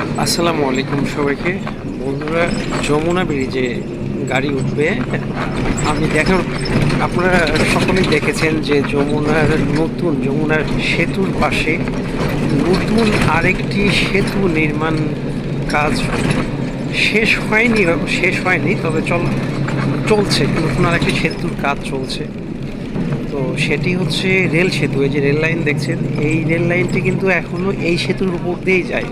আসসালামু আলাইকুম সবাইকে। বন্ধুরা, যমুনা ব্রিজে গাড়ি উঠবে। আমি দেখেন আপনারা সকলেই দেখেছেন যে যমুনার নতুন যমুনার সেতুর পাশে নতুন আরেকটি সেতু নির্মাণ কাজ শেষ হয়নি শেষ হয়নি, তবে চল চলছে। নতুন আরেকটি সেতুর কাজ চলছে। তো সেটি হচ্ছে রেল সেতু। এই যে রেল লাইন দেখছেন, এই রেল লাইনটি কিন্তু এখনও এই সেতুর উপর দিয়েই যায়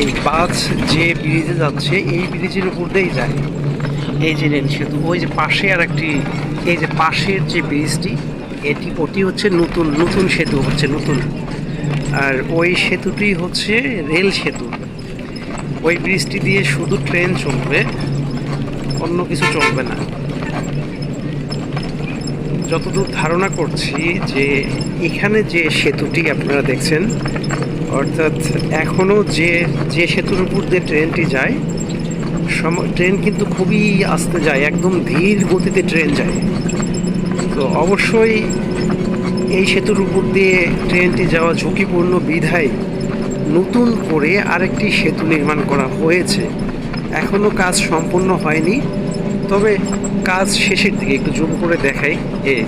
এই বাস যে ব্রিজে যাচ্ছে, এই ব্রিজের উপর দিয়েই যায়। এই যে রেল সেতু, ওই যে পাশে আর একটি এই যে পাশের যে ব্রিজটি, এটি, ওটি হচ্ছে নতুন নতুন সেতু হচ্ছে, নতুন। আর ওই সেতুটি হচ্ছে রেল সেতু। ওই ব্রিজটি দিয়ে শুধু ট্রেন চলবে, অন্য কিছু চলবে না। যতদূর ধারণা করছি যে এখানে যে সেতুটি আপনারা দেখছেন অর্থাৎ এখনও যে যে সেতুর উপর দিয়ে ট্রেনটি যায়, সম- ট্রেন কিন্তু খুবই আস্তে যায়, একদম ধীর গতিতে ট্রেন যায়। তো অবশ্যই এই সেতুর উপর দিয়ে ট্রেনটি যাওয়া ঝুঁকিপূর্ণ বিধায় নতুন করে আরেকটি সেতু নির্মাণ করা হয়েছে। এখনও কাজ সম্পূর্ণ হয়নি, তবে কাজ শেষের দিকে একটু জুম করে দেখাই। এ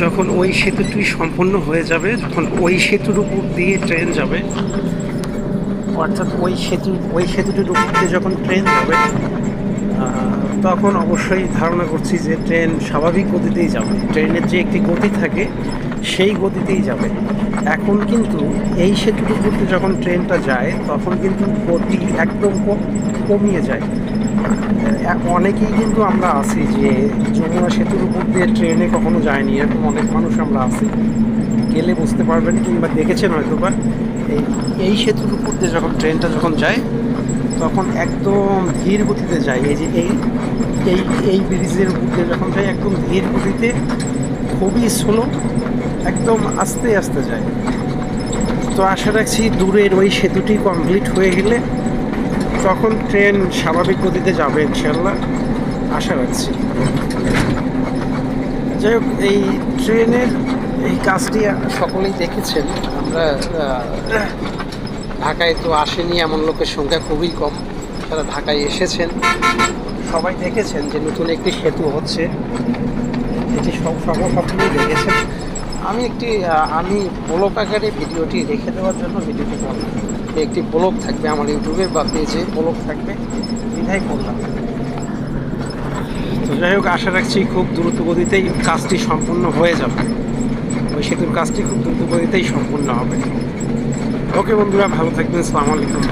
যখন ওই সেতুটি সম্পূর্ণ হয়ে যাবে, যখন ওই সেতুর উপর দিয়ে ট্রেন যাবে, অর্থাৎ ওই সেতু, ওই সেতুটির উপর দিয়ে যখন ট্রেন যাবে তখন অবশ্যই ধারণা করছি যে ট্রেন স্বাভাবিক গতিতেই যাবে। ট্রেনের যে একটি গতি থাকে, সেই গতিতেই যাবে। এখন কিন্তু এই সেতুর উপর যখন ট্রেনটা যায়, তখন কিন্তু গতি একদম কমিয়ে যায়। অনেকেই কিন্তু আমরা আছি যে যমুনা সেতুর উপর দিয়ে ট্রেনে কখনো যায়নি, এরকম অনেক মানুষ আমরা আছি। গেলে বুঝতে পারবেন কিংবা দেখেছেন হয়তো বা এই এই সেতুর উপর দিয়ে যখন ট্রেনটা যখন যায়, তখন একদম ধীর গতিতে যায়। এই যে এই এই এই ব্রিজের উপর দিয়ে যখন যায়, একদম ধীর গতিতে, খুবই স্লো, একদম আস্তে আস্তে যায়। তো আশা রাখছি দূরের ওই সেতুটি কমপ্লিট হয়ে গেলে তখন ট্রেন স্বাভাবিক গতিতে যাবে ইনশাল্লাহ আশা রাখছি। যাই হোক, এই ট্রেনের এই কাজটি সকলেই দেখেছেন। আমরা ঢাকায় তো আসেনি, এমন লোকের সংখ্যা খুবই কম। তারা ঢাকায় এসেছেন। সবাই দেখেছেন যে নতুন একটি সেতু হচ্ছে। এটি সব সকলেই দেখেছেন। আমি একটি আমি ব্লগ আকারে ভিডিওটি রেখে দেওয়ার জন্য ভিডিওটি করলাম একটি ব্লগ থাকবে আমার ইউটিউবে বা পেজে, ব্লগ থাকবে বিধায় করলাম। তো যাই হোক, আশা রাখছি খুব দ্রুত গতিতেই কাজটি সম্পূর্ণ হয়ে যাবে। ওই সেতুর কাজটি খুব দ্রুত গতিতেই সম্পূর্ণ হবে। ওকে বন্ধুরা, ভালো থাকবেন আসসালামু আলাইকুম।